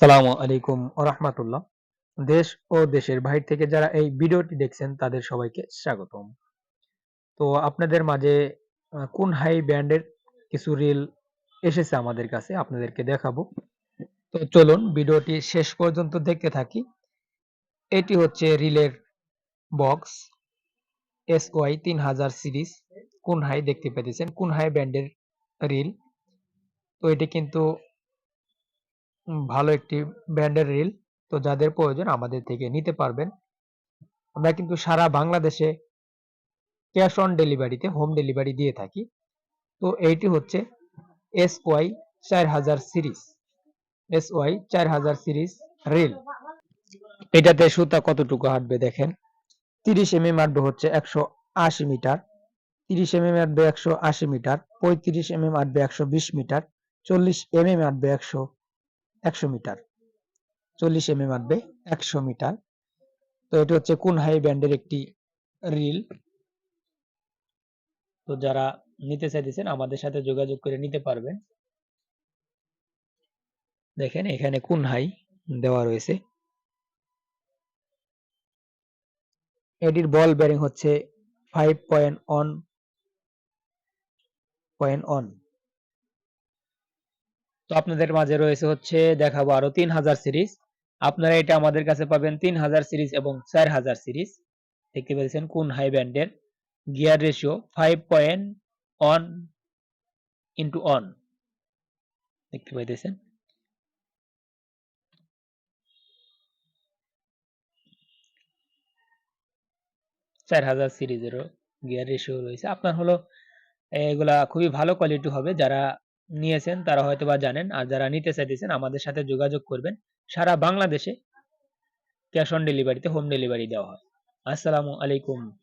সালামু আলাইকুম রহমাতুল্লাহ। দেশ ও দেশের বাহির থেকে যারা এই ভিডিওটি দেখছেন, তাদের সবাইকে স্বাগতম। তো আপনাদের মাঝে কোন হাই ব্যান্ডের কিছু রিল এসেছে আমাদের কাছে, আপনাদেরকে দেখাবো। তো চলুন ভিডিওটি শেষ পর্যন্ত দেখতে থাকি। এটি হচ্ছে রিলের বক্স এস ওয়াই তিন হাজার সিরিজ। কোন হাই দেখতে পেতেছেন? কোন হাই ব্যান্ডের রিল তো এটি কিন্তু ভালো একটি ব্র্যান্ডের রিল তো যাদের প্রয়োজন আমাদের থেকে নিতে পারবেন। আমরা কিন্তু সারা বাংলাদেশে ক্যাশ অন ডেলিভারিতে হোম ডেলিভারি দিয়ে থাকি। তো এইটি হচ্ছে এস ওয়াই চার হাজার সিরিজ এস ওয়াই চার হাজার সিরিজ রিল এটাতে সুতা কতটুকু হাঁটবে দেখেন? তিরিশ এম এম আটবে হচ্ছে একশো আশি মিটার। তিরিশ এম এম আটবে একশো আশি মিটার, পঁয়ত্রিশ এম এম আটবে একশো বিশ মিটার, চল্লিশ এম এম আটবে একশো একশো মিটার। চল্লিশ এম এম আটবে, একশো মিটার। তো এটা হচ্ছে কোন হাই ব্যান্ডের একটি রিল। তো যারা নিতে চাইতেছেন, আমাদের সাথে যোগাযোগ করে নিতে পারবেন। দেখেন এখানে কোন হাই দেওয়া রয়েছে। এটির বল বেরিং হচ্ছে five point one point one তো আপনাদের মাঝে রয়েছে হচ্ছে দেখাবো আরও তিন হাজার সিরিজ। আপনারা এটা আমাদের কাছে পাবেন তিন হাজার সিরিজ এবং চার হাজার সিরিজ। দেখতে পেয়েছেন কোন হাই ব্যান্ডের gear ratio five point one into one দেখতে পাইতেছেন চার হাজার সিরিজেরও গিয়ার রেশিও রয়েছে। আপনার হলো, এগুলা খুবই ভালো কোয়ালিটি হবে। যারা নিয়েছেন, তারা হয়তো বা জানেন। আর যারা নিতে চাইতেছেন, আমাদের সাথে যোগাযোগ করবেন। সারা বাংলাদেশে ক্যাশ অন ডেলিভারিতে হোম ডেলিভারি দেওয়া হয়। আসসালামু আলাইকুম।